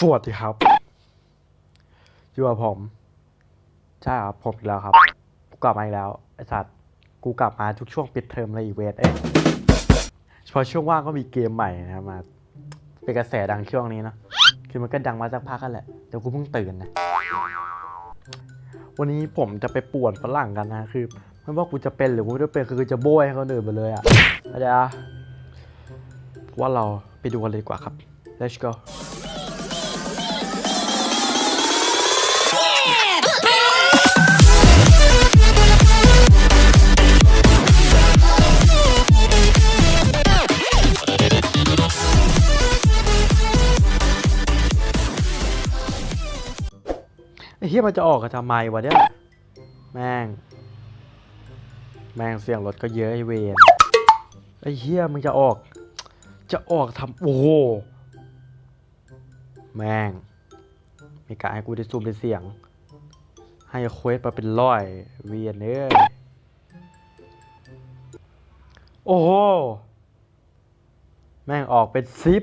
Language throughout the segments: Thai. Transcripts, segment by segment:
สวัสดีครับอยู่กับผม ใช่ครับ ผมอีกแล้วครับ กูกลับมาอีกแล้ว ไอสัตว์ กูกลับมาทุกช่วงปิดเทอมเลยอีเวนต์เอ้ยเฉพาะช่วงว่างก็มีเกมใหม่นะครับมา เป็นกระแสดังช่วงนี้เนอะคือมันก็ดังมาสักพักกันแหละ แต่กูเพิ่งตื่นนะ วันนี้ผมจะไปป่วนฝรั่งกันนะ คือไม่ว่ากูจะเป็นหรือกูไม่ได้เป็น คือจะโบยให้คนอื่นไปเลยอะเข้าใจะว่าเราไปดูกันเลยดีกว่าครับ let's go ฮียมันจะออกกันทำไมวะเนี่ย แม่ง แม่งเสียงรถก็เยอะไอเวนไอเฮียมึงจะออก จะออกทำโอ้โห แม่ง มีการให้กูได้ซูมได้เสียง ให้เควสมาเป็นร้อย เวียนเอ้ยโอ้โห แม่งออกเป็นซิป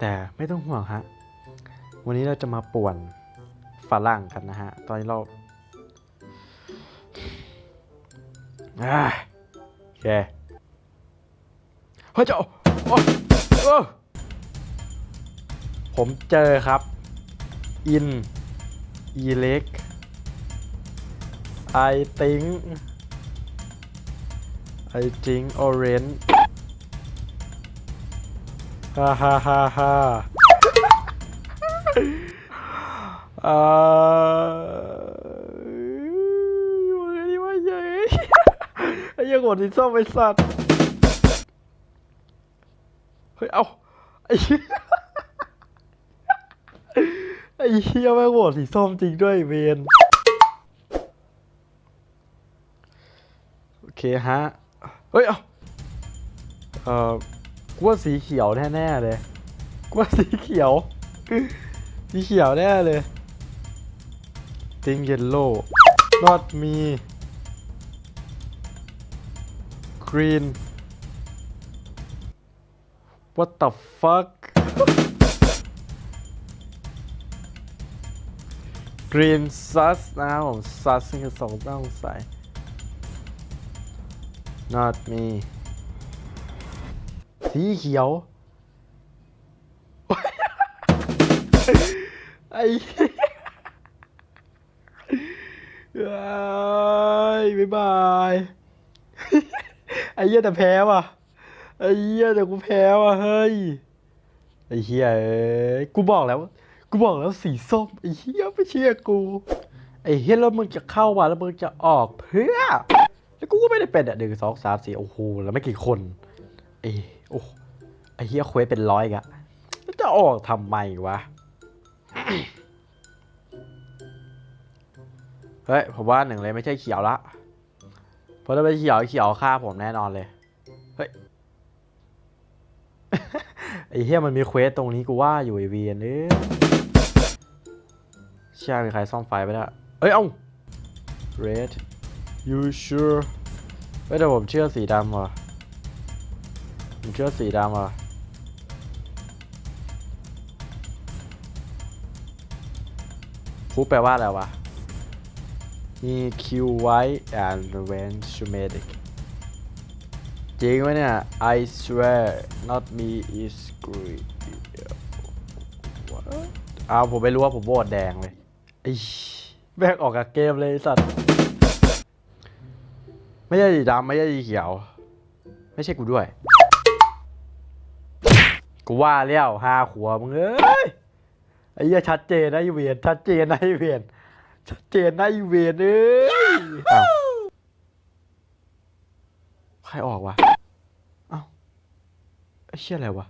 แต่ไม่ต้องห่วงฮะ วันนี้เราจะมาป่วน ฝรั่งกันนะฮะ ตอนนี้เราอาโอเคเฮ้ยเจ้าผมเจอครับ อินอีเล็ก I think I think orange ฮ่าฮ่าฮ่าฮ่า อ่ออยู่ไงดีวะเย้ยไอ้ยังกดสีส้มไปสัตว์เฮ้ย เอาไอ้ยไอ้เหี้ยแม่งโหวตสีส้มจริงด้วยเวนโอเคฮะ เฮ้ย เอาเอ่อกูว่าสีเขียวแน่ๆเลยกูว่าสีเขียว สีเขียวแน่เลย Think yellow not me green What the fuck Green sus นะครับผม sus นี่คือสองต้องใส่ not me สีเขียว ไอ้ ยเอ้บ๊ายบายไอ้เหี้ยแต่แพ้ว่ะไอ้เหี้ยแต่กูแพ้ว่ะเฮ้ยไอ้เหี้ยเอ้ยกูบอกแล้ว กูบอกแล้วสีส้มไอ้เหี้ยไม่เชื่อกูไอ้เหี้ยแล้วมึงจะเข้ามาแล้วมึงจะออกเพื่อแล้วกูก็ไม่ได้เป็นอะหนึ่งสองสามสี่โอ้โหแล้วไม่กี่คนไอ้โอ้ไอ้เหี้ยเควสเป็นร้อยกะแล้วจะออกทำไมวะ เฮ้ยผมว่าหนึ่งเลยไม่ใช่เขียวละเพราะถ้าเป็นเขียวเขียวฆ่าผมแน่นอนเลยเฮ้ยไอ้เฮียมันมีเควสตรงนี้กูว่าอยู่ไอเวียนเอ้ยเชื่อมีใครซ่อมไฟไปแล้วเอ้ยเอ้า red you sure เฮ้ยแต่ผมเชื่อสีดำว่ะผมเชื่อสีดำว่ะพูดแปลว่าอะไรวะ มีคิวไว้ and revenge to medic จริงไหมเนี่ย I swear not me is green What? อ้าวผมไม่รู้ว่าผมโหวตแดงเลยไอ้แบกออกจากเกมเลยสัตว์ ไม่ใช่สีดำไม่ใช่สีเขียว ไม่ใช่กูด้วย กูว่าแล้วห้าขวบมึงเอ้ยไอ้เหี้ยชัดเจนนะไอเวียนชัดเจนนะไอเวียน ชัดเจนนะไอเวนเอ้ยอ้าวใครออกวะเอ้าไอ้เชี่ยอะไรวะ